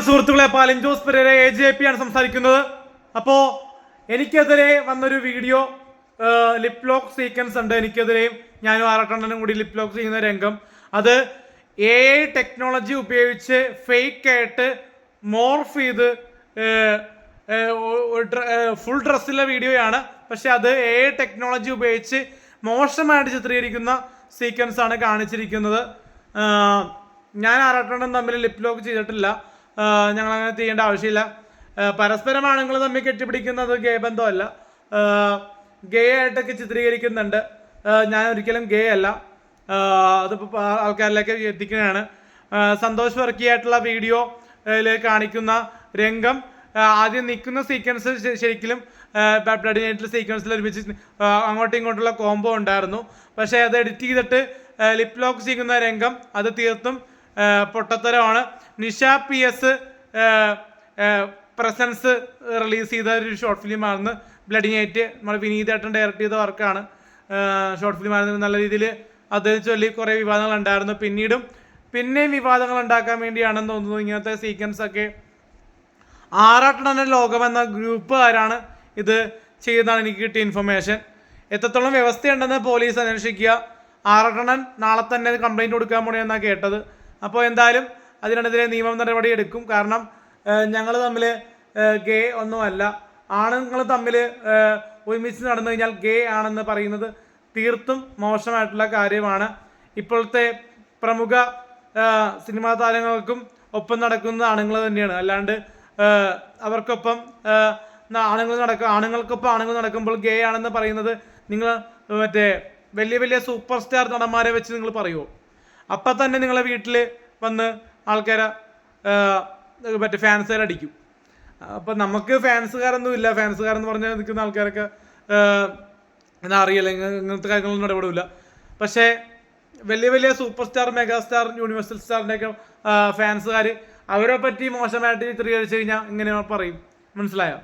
ഉണ്ട് സുഹൃത്തുക്കളെ Palin Jose Pereira A J P ആണ് സംസാരിക്കുന്നത്. അപ്പോൾ എനിക്കെതിരെ വന്നൊരു വീഡിയോ ലിപ് ലോക്ക് സീക്വൻസ് ഉണ്ട്. എനിക്കെതിരെയും ഞാനും ആറട്ടെണ്ണനും കൂടി ലിപ് ലോക്ക് ചെയ്യുന്ന രംഗം. അത് എ ഐ ടെക്നോളജി ഉപയോഗിച്ച് ഫേക്ക് ആയിട്ട് മോർഫ് ചെയ്ത് ഫുൾ ഡ്രസ്സിലെ വീഡിയോയാണ് പക്ഷെ അത് എ ഐ ടെക്നോളജി ഉപയോഗിച്ച് മോശമായിട്ട് ചിത്രീകരിക്കുന്ന സീക്വൻസ് ആണ് കാണിച്ചിരിക്കുന്നത്. ഞാൻ ആറാട്ടെണ്ണം തമ്മിൽ ലിപ് ലോക്ക് ചെയ്തിട്ടില്ല. ഞങ്ങൾ അങ്ങനെ ചെയ്യേണ്ട ആവശ്യമില്ല. പരസ്പരം ആണുങ്ങൾ തമ്മിൽ കെട്ടിപ്പിടിക്കുന്നത് ഗേ ബന്ധമല്ല. ഗേ ആയിട്ടൊക്കെ ചിത്രീകരിക്കുന്നുണ്ട്. ഞാൻ ഒരിക്കലും ഗേ അല്ല. അതിപ്പോൾ ആൾക്കാരിലേക്ക് എത്തിക്കുന്നതാണ് സന്തോഷ് സന്തോഷ് വർക്കിയായിട്ടുള്ള വീഡിയോ കാണിക്കുന്ന രംഗം ആദ്യം നിൽക്കുന്ന സീക്വൻസ് ശരിക്കും ബ്ലഡ് സീക്വൻസിൽ ഒരുമിച്ച് അങ്ങോട്ടും ഇങ്ങോട്ടുള്ള കോംബോ ഉണ്ടായിരുന്നു. പക്ഷേ അത് എഡിറ്റ് ചെയ്തിട്ട് ലിപ് ലോക്ക് ചെയ്യുന്ന രംഗം അത് തീർത്തും പൊട്ടത്തരമാണ്. Nisha P S presence release ചെയ്ത ഒരു ഷോർട്ട് ഫിലിമായിരുന്നു ബ്ലഡി നൈറ്റ് നമ്മൾ വിനീതേട്ടൻ ഡയറക്റ്റ് ചെയ്ത വർക്കാണ് ഷോർട്ട് ഫിലിം ആയിരുന്നു. നല്ല രീതിയിൽ അത് ചൊല്ലി കുറേ വിവാദങ്ങൾ ഉണ്ടായിരുന്നു. പിന്നീടും പിന്നെയും വിവാദങ്ങൾ ഉണ്ടാക്കാൻ വേണ്ടിയാണെന്ന് തോന്നുന്നു. ഇങ്ങനത്തെ സീക്വൻസ് ഒക്കെ ആറാട്ടണ ലോകം എന്ന ഗ്രൂപ്പ് ആരാണ് ഇത് ചെയ്തതാണ് എനിക്ക് കിട്ടിയ ഇൻഫർമേഷൻ എത്രത്തോളം വ്യവസ്ഥയുണ്ടെന്ന് പോലീസ് അന്വേഷിക്കുക. ആറാട്ടണൻ നാളെ തന്നെ കംപ്ലൈന്റ് കൊടുക്കാൻ പോണെന്നാണ് കേട്ടത്. അപ്പോൾ എന്തായാലും അതിനെതിരെ നിയമം നടപടി എടുക്കും. കാരണം ഞങ്ങൾ തമ്മിൽ ഗേ ഒന്നുമല്ല. ആണുങ്ങൾ തമ്മിൽ ഒരുമിച്ച് നടന്നു കഴിഞ്ഞാൽ ഗേ ആണെന്ന് പറയുന്നത് തീർത്തും മോശമായിട്ടുള്ള കാര്യമാണ്. ഇപ്പോഴത്തെ പ്രമുഖ സിനിമാ താരങ്ങൾക്കും ഒപ്പം നടക്കുന്നത് ആണുങ്ങൾ തന്നെയാണ്. അല്ലാണ്ട് അവർക്കൊപ്പം ആണുങ്ങൾ നടക്കുക ആണുങ്ങൾക്കൊപ്പം ആണുങ്ങൾ നടക്കുമ്പോൾ ഗേ ആണെന്ന് പറയുന്നത് നിങ്ങൾ മറ്റേ വലിയ വലിയ സൂപ്പർ സ്റ്റാർ നടന്മാരെ വെച്ച് നിങ്ങൾ പറയുമോ അപ്പം തന്നെ നിങ്ങളെ വീട്ടിൽ വന്ന് ആൾക്കാരെ മറ്റേ ഫാൻസുകാർ അടിക്കും. അപ്പം നമുക്ക് ഫാൻസുകാരൊന്നും ഇല്ല. ഫാൻസുകാരെന്ന് പറഞ്ഞാൽ നിൽക്കുന്ന ആൾക്കാരൊക്കെ എന്നാ അറിയില്ല. ഇങ്ങനത്തെ കാര്യങ്ങളൊന്നും ഇടപെടില്ല പക്ഷേ വലിയ വലിയ super star mega star universal സ്റ്റാറിന്റെയൊക്കെ ഫാൻസുകാർ അവരെ പറ്റി മോശമായിട്ട് ചിത്രീകരിച്ച് കഴിഞ്ഞാൽ ഇങ്ങനെ പറയും. മനസ്സിലായോ?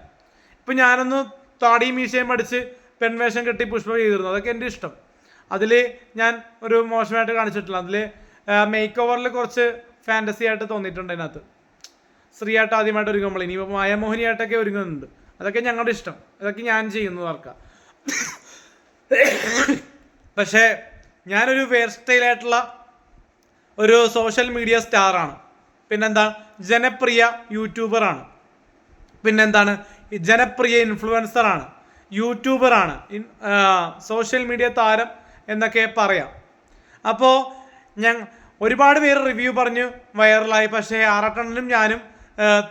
ഇപ്പം ഞാനൊന്ന് താടിയും മീശയും പഠിച്ച് പെൺവേഷം കെട്ടി പുഷ്പ ചെയ്തിരുന്നു. അതൊക്കെ എന്റെ ഇഷ്ടം. അതിൽ ഞാൻ ഒരു മോശമായിട്ട് കാണിച്ചിട്ടില്ല. അതിൽ മേക്ക് ഓവറിൽ കുറച്ച് ഫാന്റസി ആയിട്ട് തോന്നിയിട്ടുണ്ട് അതിനകത്ത്. സ്ത്രീയായിട്ട് ആദ്യമായിട്ട് ഒരുങ്ങുമ്പോൾ ഇനി മായമോഹിനിയായിട്ടൊക്കെ ഒരുങ്ങുന്നുണ്ട്. അതൊക്കെ ഞങ്ങളുടെ ഇഷ്ടം. അതൊക്കെ ഞാൻ ചെയ്യുന്നു ആർക്ക പക്ഷേ ഞാനൊരു വെയർ സ്റ്റൈലായിട്ടുള്ള ഒരു സോഷ്യൽ മീഡിയ സ്റ്റാറാണ് പിന്നെന്താ? ജനപ്രിയ യൂട്യൂബറാണ് പിന്നെന്താണ്? ജനപ്രിയ ഇൻഫ്ലുവൻസറാണ് യൂട്യൂബറാണ് സോഷ്യൽ മീഡിയ താരം എന്നൊക്കെ പറയാം. അപ്പോൾ ഞാൻ ഒരുപാട് പേര് റിവ്യൂ പറഞ്ഞു വൈറലായി പക്ഷേ ആറാട്ടണ്ണനും ഞാനും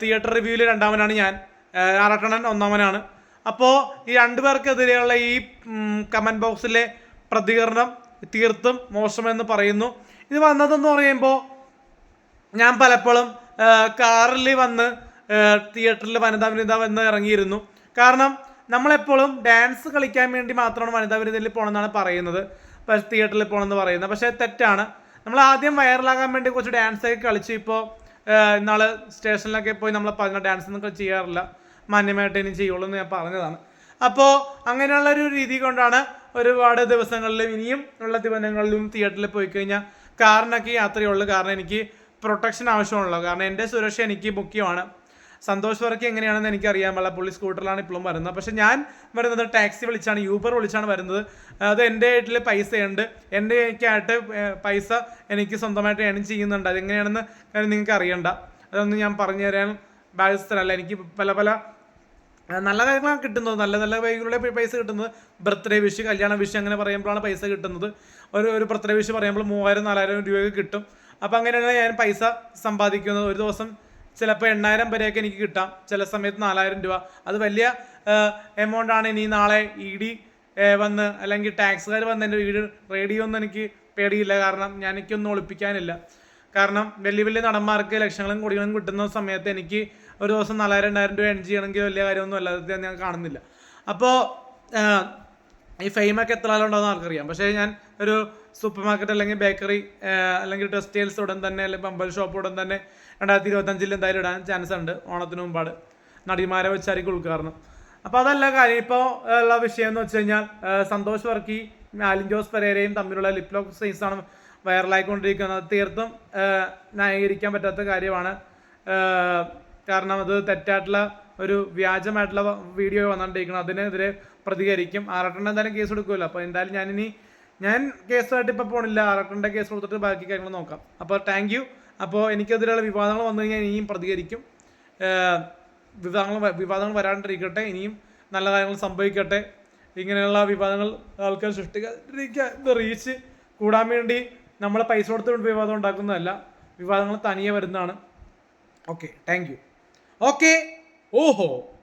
തിയേറ്റർ റിവ്യൂവിൽ രണ്ടാമനാണ് ഞാൻ. ആറാട്ടണ്ണൻ ഒന്നാമനാണ്. അപ്പോൾ ഈ രണ്ടുപേർക്കെതിരെയുള്ള ഈ കമന്റ് ബോക്സിലെ പ്രതികരണം തീർത്തും മോശമെന്ന് പറയുന്നു. ഇത് വന്നതെന്ന് പറയുമ്പോൾ ഞാൻ പലപ്പോഴും കാറിൽ വന്ന് തിയേറ്ററിൽ വനിതാ വനിത വന്ന് ഇറങ്ങിയിരുന്നു. കാരണം നമ്മളെപ്പോഴും ഡാൻസ് കളിക്കാൻ വേണ്ടി മാത്രമാണ് വനിതാ വനിതയിൽ പോകണമെന്നാണ് പറയുന്നത്. തിയേറ്ററിൽ പോകണമെന്ന് പറയുന്നത്. പക്ഷേ തെറ്റാണ്. നമ്മൾ ആദ്യം വൈറലാകാൻ വേണ്ടി കുറച്ച് ഡാൻസ് ഒക്കെ കളിച്ചു ഇപ്പോൾ ഇന്നാൾ സ്റ്റേഷനിലൊക്കെ പോയി നമ്മൾ പറഞ്ഞ ഡാൻസ് ഒന്നും ചെയ്യാറില്ല. മാന്യമായിട്ട് ഇനി ചെയ്യുള്ളൂ എന്ന് ഞാൻ പറഞ്ഞതാണ്. അപ്പോൾ അങ്ങനെയുള്ള ഒരു രീതി കൊണ്ടാണ് ഒരുപാട് ദിവസങ്ങളിലും ഇനിയും ഉള്ള ദിവസങ്ങളിലും തിയേറ്ററിൽ പോയി കഴിഞ്ഞാൽ കാറിനൊക്കെ യാത്രയുള്ളൂ കാരണം എനിക്ക് പ്രൊട്ടക്ഷൻ ആവശ്യമുള്ളൂ. കാരണം എന്റെ സുരക്ഷ എനിക്ക് മുഖ്യമാണ്. സന്തോഷ് വർക്ക് എങ്ങനെയാണെന്ന് എനിക്ക് അറിയാൻ പാടില്ല പുള്ളി സ്കൂട്ടറിലാണ് ഇപ്പോഴും വരുന്നത്. പക്ഷെ ഞാൻ വരുന്നത് ടാക്സി വിളിച്ചാണ് യൂബർ വിളിച്ചാണ് വരുന്നത്. അത് എന്റെ വീട്ടിൽ പൈസയുണ്ട് എന്റെ എനിക്കായിട്ട് പൈസ എനിക്ക് സ്വന്തമായിട്ട് ഏൺ ചെയ്യുന്നുണ്ട്. അതെങ്ങനെയാണെന്ന് നിങ്ങൾക്ക് അറിയണ്ട. അതൊന്നും ഞാൻ പറഞ്ഞു തരാൻ ബാധ്യസ്ഥനല്ല. എനിക്ക് പല പല നല്ല കാര്യങ്ങളാണ് കിട്ടുന്നത്. നല്ല നല്ല വഴികളിലൂടെ പൈസ കിട്ടുന്നത്. ബർത്ത്ഡേ വിഷ് കല്യാണ വിഷ് അങ്ങനെ പറയുമ്പോഴാണ് പൈസ കിട്ടുന്നത്. ഒരു ഒരു ബർത്ത്ഡേ വിഷ് പറയുമ്പോൾ മൂവായിരം നാലായിരം രൂപയൊക്കെ കിട്ടും. അപ്പോൾ അങ്ങനെയാണ് ഞാൻ പൈസ സമ്പാദിക്കുന്നത്. ഒരു ദിവസം ചിലപ്പോൾ എണ്ണായിരം വരെയൊക്കെ എനിക്ക് കിട്ടാം. ചില സമയത്ത് നാലായിരം രൂപ. അത് വലിയ എമൗണ്ട് ആണ് ഇനി നാളെ ഇ ഡി വന്ന് അല്ലെങ്കിൽ ടാക്സുകാർ വന്ന് എന്റെ വീട് റേഡിയോ ഒന്നും എനിക്ക് പേടിയില്ല. കാരണം ഞാൻ എനിക്കൊന്നും ഒളിപ്പിക്കാനില്ല. കാരണം വലിയ വലിയ നടന്മാർക്ക് ലക്ഷങ്ങളും കോടികളും കിട്ടുന്ന സമയത്ത് എനിക്ക് ഒരു ദിവസം നാലായിരം രണ്ടായിരം രൂപ എൺ ചെയ്യണമെങ്കിൽ വലിയ കാര്യമൊന്നും അല്ല അത് ഞാൻ കാണുന്നില്ല. അപ്പോൾ ഈ ഫെയിമൊക്കെ എത്ര ആളുണ്ടോയെന്ന് ആർക്കറിയാം. പക്ഷേ ഞാൻ ഒരു സൂപ്പർ മാർക്കറ്റ് അല്ലെങ്കിൽ ബേക്കറി അല്ലെങ്കിൽ ടെക്സ്റ്റൈൽസ് ഉടൻ തന്നെ അല്ലെങ്കിൽ പമ്പൽ ഷോപ്പ് ഉടൻ തന്നെ രണ്ടായിരത്തി ഇരുപത്തഞ്ചിൽ എന്തായാലും ഇടാൻ ചാൻസ് ഉണ്ട്. ഓണത്തിന് മുമ്പാട് നടിമാരെ വെച്ചായിരിക്കും ഉദ്ഘാടനം. അപ്പോൾ അതല്ല കാര്യം. ഇപ്പോൾ ഉള്ള വിഷയം എന്ന് വെച്ച് കഴിഞ്ഞാൽ സന്തോഷ് വർക്കി ആലിൻ ജോസ് പെരേരയും തമ്മിലുള്ള ലിപ് ലോക്ക് സൈസാണ് വൈറലായിക്കൊണ്ടിരിക്കുന്നത് തീർത്തും ന്യായീകരിക്കാൻ പറ്റാത്ത കാര്യമാണ്. കാരണം അത് തെറ്റായിട്ടുള്ള ഒരു വ്യാജമായിട്ടുള്ള വീഡിയോ വന്നുകൊണ്ടിരിക്കണം അതിനെതിരെ പ്രതികരിക്കും. ആറട്ടെണ്ണ എന്തായാലും കേസ് എടുക്കുമല്ലോ അപ്പോൾ എന്തായാലും ഞാനിനി ഞാൻ കേസായിട്ട് ഇപ്പോൾ പോണില്ല. ആറട്ടെണ്ണ കേസ് കൊടുത്തിട്ട് ബാക്കി കാര്യങ്ങൾ നോക്കാം. അപ്പോൾ താങ്ക് യു അപ്പോൾ എനിക്കെതിരെയുള്ള വിവാദങ്ങൾ വന്നു കഴിഞ്ഞാൽ ഇനിയും പ്രതികരിക്കും. വിവാദങ്ങൾ വിവാദങ്ങൾ വരാണ്ടിരിക്കട്ടെ. ഇനിയും നല്ല കാര്യങ്ങൾ സംഭവിക്കട്ടെ. ഇങ്ങനെയുള്ള വിവാദങ്ങൾ ആൾക്കാർ സൃഷ്ടിക്കാതിരിക്കുക റീച്ച് കൂടാൻ വേണ്ടി നമ്മളെ പൈസ കൊടുത്തുകൊണ്ട് വിവാദം ഉണ്ടാക്കുന്നതല്ല. വിവാദങ്ങൾ തനിയെ വരുന്നതാണ്. Okay thank you okay ¡Ojo!